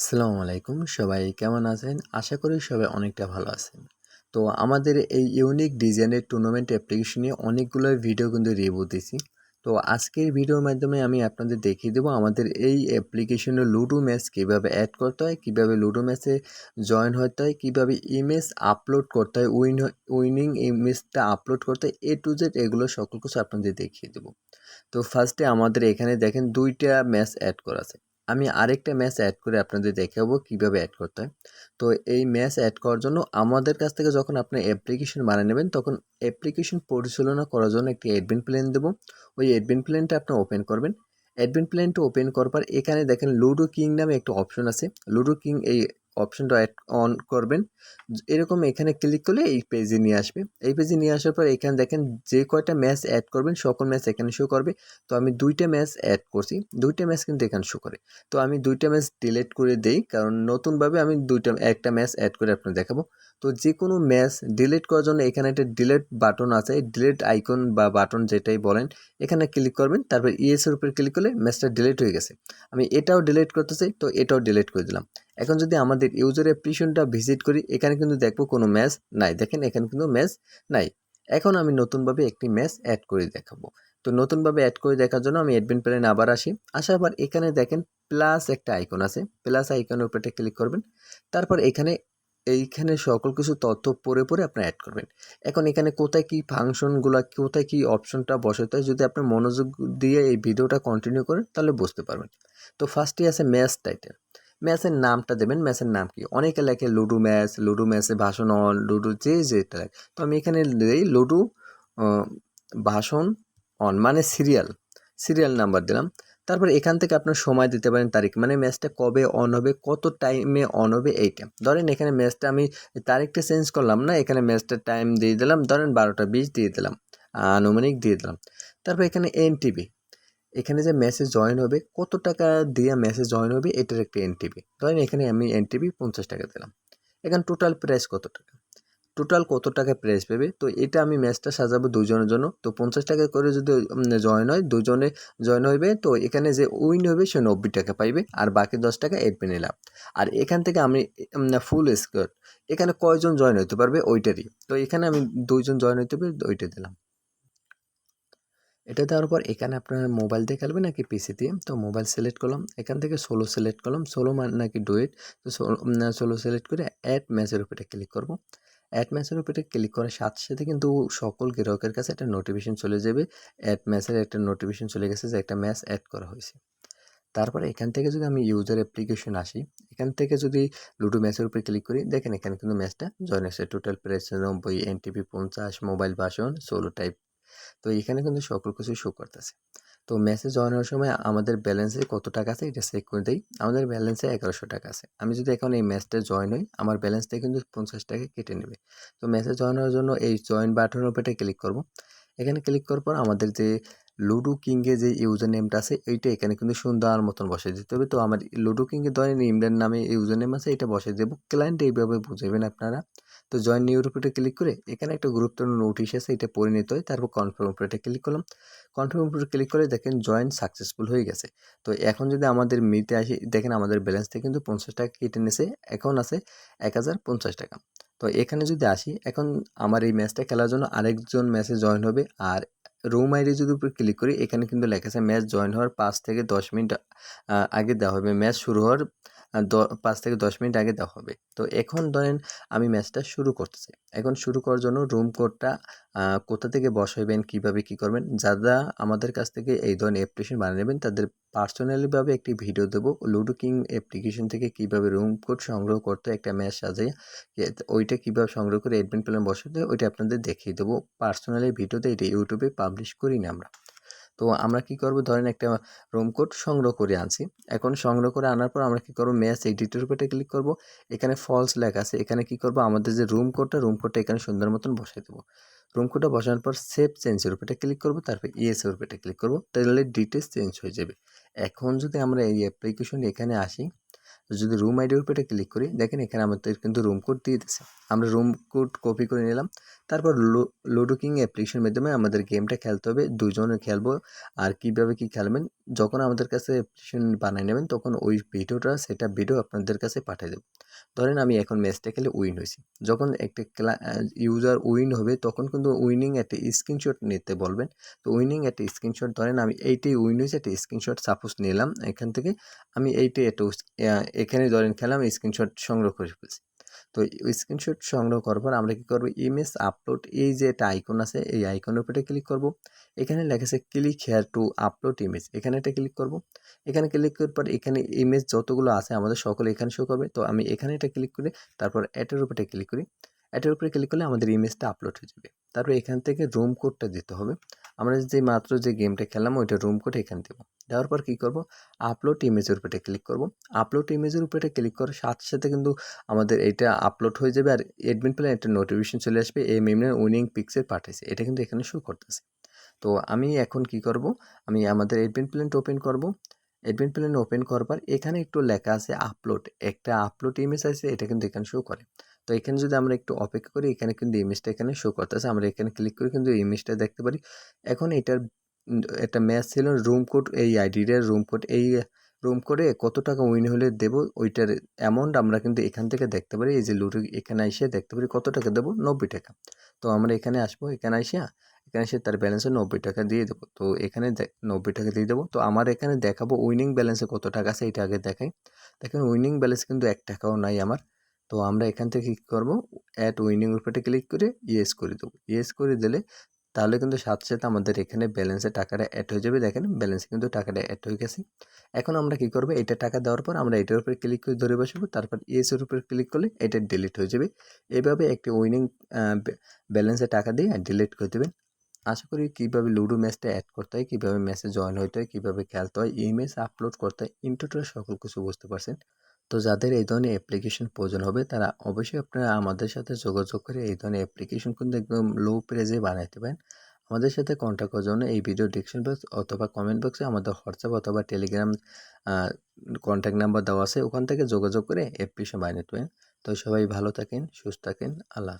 আসসালামু আলাইকুম। সবাই কেমন আছেন? আশা করি সবাই অনেকটা ভালো আছেন। তো আমাদের এই ইউনিক ডিজাইনের টুর্নামেন্ট অ্যাপ্লিকেশনে অনেকগুলো ভিডিও কিন্তু রিভিউ দিয়েছি। তো আজকের ভিডিওর মাধ্যমে আমি আপনাদের দেখিয়ে দেবো আমাদের এই অ্যাপ্লিকেশনে লুডো ম্যাচ কীভাবে অ্যাড করতে হয়, কীভাবে লুডো ম্যাচে জয়েন হতে হয়, কীভাবে ইমেজ আপলোড করতে হয় উইন উইনিং ইমেজটা আপলোড করতে হয় এ টু জেড এগুলো সকল কিছু আপনাদের দেখিয়ে দেবো। তো ফার্স্টে আমাদের এখানে দেখেন দুইটা ম্যাচ অ্যাড করা আছে। আমি আরেকটা ম্যাচ অ্যাড করে আপনাদের দেখাবো কীভাবে অ্যাড করতে হয়। তো এই ম্যাচ অ্যাড করার জন্য আমাদের কাছ থেকে যখন আপনি অ্যাপ্লিকেশন বানিয়ে নেবেন, তখন অ্যাপ্লিকেশন পরিচালনা করার জন্য একটি অ্যাডমিন প্ল্যান দেবো। ওই অ্যাডমিন প্ল্যানটা আপনি ওপেন করবেন। অ্যাডমিন প্ল্যানটা ওপেন করার পর এখানে দেখেন লুডো কিং নামে একটা অপশন আছে। লুডো কিং এই অপশনটা অ্যাড অন করবেন। এরকম এখানে ক্লিক করলে এই পেজে নিয়ে আসবে। এই পেজে নিয়ে আসার পর এখানে দেখেন যে কয়টা ম্যাচ অ্যাড করবেন, সকল ম্যাচ এখানে শো করবে। তো আমি দুইটা ম্যাচ অ্যাড করছি। দুইটা ম্যাচ কিন্তু এখানে শো করে। তো আমি দুইটা ম্যাচ ডিলিট করে দেই, কারণ নতুনভাবে আমি দুইটা, একটা ম্যাচ অ্যাড করে আপনার দেখাবো। তো যে কোনো ম্যাচ ডিলিট করার জন্য এখানে একটা ডিলেট বাটন আছে। ডিলেট আইকন বা বাটন যেটাই বলেন, এখানে ক্লিক করবেন। তারপর ইএসের উপরে ক্লিক করলে ম্যাচটা ডিলিট হয়ে গেছে। আমি এটাও ডিলিট করতে চাই তো এটাও ডিলিট করে দিলাম। এখন যদি আমাদের ইউজার অ্যাপ্লিকেশনটা ভিজিট করি, এখানে কিন্তু দেখব কোনো ম্যাচ নাই। দেখেন, এখানে কিন্তু ম্যাচ নাই। এখন আমি নতুনভাবে একটি ম্যাচ অ্যাড করে দেখাবো। তো নতুনভাবে অ্যাড করে দেখার জন্য আমি অ্যাডমিন প্ল্যানে আবার আসি। আসার পর এখানে দেখেন প্লাস একটা আইকন আছে। প্লাস আইকনের উপরে ক্লিক করবেন। তারপর এখানে, এইখানে সকল কিছু তথ্য পরে পরে আপনি অ্যাড করবেন। এখন এখানে কোথায় কি ফাংশনগুলো কোথায় কি অপশনটা বসাতে হয়, যদি আপনি মনোযোগ দিয়ে এই ভিডিওটা কন্টিনিউ করেন, তাহলে বুঝতে পারবেন। তো ফার্স্টে আছে ম্যাচ টাইটেল ম্যাচের নামটা দেবেন, ম্যাচের নাম কি? অনেকে লেখে লুডো ম্যাচ, লুডো ম্যাচে ভাষণ অন লুডো যে যেটা লেখে। তো আমি এখানে দিই লুডো ভাষণ, অন মানে সিরিয়াল। সিরিয়াল নাম্বার দিলাম। তারপর এখান থেকে আপনার সময় দিতে পারেন তারিখ মানে ম্যাচটা কবে অন হবে, কত টাইমে অন হবে এইটা। ধরেন এখানে ম্যাচটা আমি তারিখটা চেঞ্জ করলাম না, এখানে ম্যাচটা টাইম দিয়ে দিলাম, ধরেন বারোটা বিশ দিয়ে দিলাম, আনুমানিক দিয়ে দিলাম। তারপর এখানে এনটিভি এখানে যে মেসেজ জয়েন হবে, কত টাকা দিয়ে মেসেজ জয়েন হবে, এটার একটা এনটিভি ধরেন এখানে আমি এনটিভি পঞ্চাশ টাকা দিলাম। এখানে টোটাল প্রাইস কত টাকা? টোটাল কত টাকা প্রাইস পাবে? তো এটা আমি ম্যাচটা সাজাবো দুজনের জন্য। তো পঞ্চাশ টাকা করে যদি জয়েন হয় দুজনে জয়েন হইবে, তো এখানে যে উইন হবে, সে নব্বই টাকা পাইবে। আর বাকি দশ টাকা এডমিন নিলাম আর এখান থেকে আমি ফুল স্কোয়ার এখানে কয়জন জয়েন হতে পারবে? ওইটারই। তো এখানে আমি দুইজন জয়েন হইতে পারবে, ওইটা দিলাম। এটা দেওয়ার পর এখানে আপনার মোবাইল দিয়ে খেলবে নাকি পিসি দিয়ে? তো মোবাইল সিলেক্ট করলাম, এখান থেকে সোলো সিলেক্ট করলাম সোলো মানে নাকি ডুয়েট তো সোলো সিলেক্ট করে অ্যাড ম্যাচের উপরে ক্লিক করব। অ্যাড ম্যাচের উপরে ক্লিক করার সাথে সাথে কিন্তু সকল গ্রাহকের কাছে একটা নোটিফিকেশন চলে যাবে অ্যাড ম্যাচের একটা নোটিফিকেশন চলে গেছে যে একটা ম্যাচ অ্যাড করা হয়েছে। তারপরে এখান থেকে যদি আমি ইউজার অ্যাপ্লিকেশন আসি, এখান থেকে যদি লুডো ম্যাচের উপরে ক্লিক করি, দেখেন এখানে কিন্তু ম্যাচটা জয়েন হয়েছে। টোটাল প্রাইস নব্বই এনটিপি পঞ্চাশ মোবাইল বাসন সোলো টাইপ তো এখানে কিন্তু সকল কিছু শো করতেছে। তো মেসেজ জয়েন হওয়ার সময় আমাদের ব্যালেন্সে কত টাকা আছে এটা চেক করে দিই। আমাদের ব্যালেন্সে এগারোশো টাকা আছে। আমি যদি এখন এই ম্যাচটা জয়েন হই, আমার ব্যালেন্স থেকে কিন্তু পঞ্চাশ টাকা কেটে নেবে। তো মেসেজ জয়েন হওয়ার জন্য এই জয়েন বাটনের উপরে ক্লিক করব। এখানে ক্লিক করার পর আমাদের যে লুডো কিংয়ে যে ইউজার নেমটা আছে, এইটা এখানে কিন্তু সুন্দর মতন বসে দিতে হবে। তো আমার লুডো কিংয়ে ধরেন ইমরান নামে ইউজার নেম আছে, এটা বসে দেবো। ক্লায়েন্ট এইভাবে বুঝাবেন আপনারা। তো জয়েন নিউ উপরে ক্লিক করে এখানে একটা গুরুত্বপূর্ণ নোটিশ আছে, এটা পরিণত হয়। তারপর কনফার্ম উপরে ক্লিক করলাম। কনফার্ম উপরে ক্লিক করে দেখেন জয়েন সাকসেসফুল হয়ে গেছে। তো এখন যদি আমাদের মিতে আসি, দেখেন আমাদের ব্যালেন্স থেকে কিন্তু পঞ্চাশ টাকা কেটে নিছে এখন আছে এক হাজার পঞ্চাশ টাকা। তো এখানে যদি আসি, এখন আমার এই ম্যাচটা খেলার জন্য আরেকজন ম্যাচে জয়েন হবে আর রুম আইডি যদি উপরে ক্লিক করি, এখানে কিন্তু লেখা আছে ম্যাচ জয়েন হওয়ার পাঁচ থেকে দশ মিনিট আগে দেওয়া হবে। ম্যাচ শুরু হওয়ার পাঁচ থেকে দশ মিনিট আগে দেওয়া হবে। তো এখন ধরেন আমি ম্যাচটা শুরু করতে চাই। এখন শুরু করার জন্য রুম কোডটা কোথা থেকে বসাইবেন, কীভাবে কী করবেন, যারা আমাদের কাছ থেকে এই ধরনের অ্যাপ্লিকেশন বানিয়ে নেবেন, তাদের পার্সোনালিভাবে একটি ভিডিও দেবো। লুডো কিং অ্যাপ্লিকেশন থেকে কীভাবে রুম কোড সংগ্রহ করতে একটা ম্যাচ সাজিয়ে ওইটা কীভাবে সংগ্রহ করে অ্যাডমিন প্ল্যান বসাতে ওইটা আপনাদের দেখিয়ে দেবো। পার্সোনালি ভিডিওতে এটা ইউটিউবে পাবলিশ করি না আমরা। তো আমরা কি করব? ধরেন একটা রুম কোড সংগ্রহ করে আনছি। এখন সংগ্রহ করে আনার পর আমরা কি করব? ম্যাচ এডিটর কোডে ক্লিক করব। এখানে ফলস লেখা আছে। এখানে কি করব? আমাদের যে রুম কোডটা রুম কোডটা এখানে সুন্দর মতন বসাই দেবো। রুম কোডটা বসানোর পর সেভ চেঞ্জের উপরে ক্লিক করব। তারপর ইএস এর উপরে ক্লিক করব। তাহলে ডিটেলস চেঞ্জ হয়ে যাবে। এখন যদি আমরা এই অ্যাপ্লিকেশন এখানে আসি যদি রুম আইডির উপরে ক্লিক করি, দেখেন এখানে আমাদের কিন্তু রুম কোড দিয়ে দিচ্ছে আমরা রুম কোড কপি করে নিলাম। তারপর লুডো কিং অ্যাপ্লিকেশনের মাধ্যমে আমাদের গেমটা খেলতে হবে। দুজনে খেলব। আর কীভাবে কী খেলবেন? যখন আমাদের কাছে অ্যাপ্লিকেশন বানিয়ে নেবেন, তখন ওই ভিডিওটা, সেটা ভিডিও আপনাদের কাছে পাঠিয়ে দেবো। ধরেন আমি এখন ম্যাচটা খেলে উইন হয়েছি। যখন একটা ক্লা ইউজার উইন হবে, তখন কিন্তু উইনিং একটা স্ক্রিনশট নিতে বলবেন। তো উইনিং একটা স্ক্রিনশট ধরেন আমি এইটাই উইন হয়েছে, একটা স্ক্রিনশট সাপোজ নিলাম এখান থেকে। আমি এইটাই একটা এখানে ধরেন খেলাম স্ক্রিনশট সংগ্রহ করে ফেলছি। তো স্ক্রিনশট সংগ্রহ করার পর আমরা কী করব? ইমেজ আপলোড এই যে একটা আইকন আছে, এই আইকনের উপরে ক্লিক করব। এখানে লেখা আছে click here to upload image এখানে একটা ক্লিক করব। এখানে ক্লিক করার পর এখানে ইমেজ যতগুলো আছে আমাদের সকলে এখানে শো করবে। তো আমি এখানে এটা ক্লিক করে, তারপর অ্যাটের উপরে ক্লিক করি। অ্যাটের উপরে ক্লিক করলে আমাদের ইমেজটা আপলোড হয়ে যাবে। তারপর এখান থেকে রুম কোডটা দিতে হবে। আমরা যে মাত্র যে গেমটা খেললাম, ওইটা রুম কোড এখানে দেবো। দেওয়ার পর কী করব? আপলোড ইমেজের উপরে ক্লিক করব। আপলোড ইমেজের উপরে ক্লিক করার সাথে সাথে কিন্তু আমাদের এটা আপলোড হয়ে যাবে আর অ্যাডমিন প্ল্যান একটা নোটিফিকেশন চলে আসবে, এই মেমনের উইনিং পিক্সের পাঠিয়েছে এটা কিন্তু এখানে শো করতেছে। তো আমি এখন কি করব? আমি আমাদের অ্যাডমিন প্ল্যানটা ওপেন করব। অ্যাডমিন প্ল্যান ওপেন করবার এখানে একটু লেখা আছে আপলোড একটা আপলোড ইমেজ আছে, এটা কিন্তু এখানে শো করে। তো এখানে যদি আমরা একটু অপেক্ষা করি, এখানে কিন্তু ইমেজটা এখানে শো করতেছে। আমরা এখানে ক্লিক করে কিন্তু ইমেজটা দেখতে পারি। এখন এটার একটা ম্যাচ ছিল রুম কোড এই আইডিটার রুম কোড এই রুম করে কত টাকা উইন হলে দেব, ওইটার অ্যামাউন্ট আমরা কিন্তু এখান থেকে দেখতে পারি। এই যে লুডো এখানে এসে দেখতে পারি, কত টাকা দেবো? নব্বই টাকা। তো আমরা এখানে আসব, এখানে এসে এখানে এসে তার ব্যালেন্সে নব্বই টাকা দিয়ে দেবো। তো এখানে নব্বই টাকা দিয়ে দেবো। তো আমার এখানে দেখাবো উইনিং ব্যালেন্সে কত টাকা আছে, এটা আগে দেখাই। দেখেন উইনিং ব্যালেন্স কিন্তু এক টাকাও নাই আমার। তো আমরা এখান থেকে কী করব অ্যাড উইনিং উপরে ক্লিক করে ইয়েস করে দেবো। ইয়েস করে দিলে তাহলে কিন্তু সাথে সাথে আমাদের এখানে ব্যালেন্সে টাকাটা অ্যাড হয়ে যাবে। দেখেন ব্যালেন্সে কিন্তু টাকাটা অ্যাড হয়ে গেছে। এখন আমরা কি করব এটা টাকা দেওয়ার পর আমরা এটার উপরে ক্লিক করে ধরে বসবো। তারপর ইয়েসের উপরে ক্লিক করলে এটা ডিলিট হয়ে যাবে। এইভাবে একটি উইনিং ব্যালেন্সে টাকা দিয়ে ডিলিট করে দেবেন। আশা করি কীভাবে লুডো ম্যাচটা অ্যাড করতে হয়, কীভাবে ম্যাচে জয়েন হইতে হয়, কীভাবে খেলতে হয় ইমেজ আপলোড করতে হয় ইন্টোটাল সকল কিছু বুঝতে পারছেন। তো যাদের এই ধরনের অ্যাপ্লিকেশন প্রয়োজন হবে, তারা অবশ্যই আপনারা আমাদের সাথে যোগাযোগ করে এই ধরনের অ্যাপ্লিকেশন কিন্তু একদম লো প্রেজে বানাইতে পারেন। আমাদের সাথে কন্ট্যাক্ট করার জন্য এই ভিডিও ডিসক্রিপশন বক্স অথবা কমেন্ট বক্সে আমাদের হোয়াটসঅ্যাপ অথবা টেলিগ্রাম কন্ট্যাক্ট নাম্বার দেওয়া আছে, ওখান থেকে যোগাযোগ করে অ্যাপ্লিকেশন বানিয়ে পারেন তো সবাই ভালো থাকেন, সুস্থ থাকেন, আল্লাহ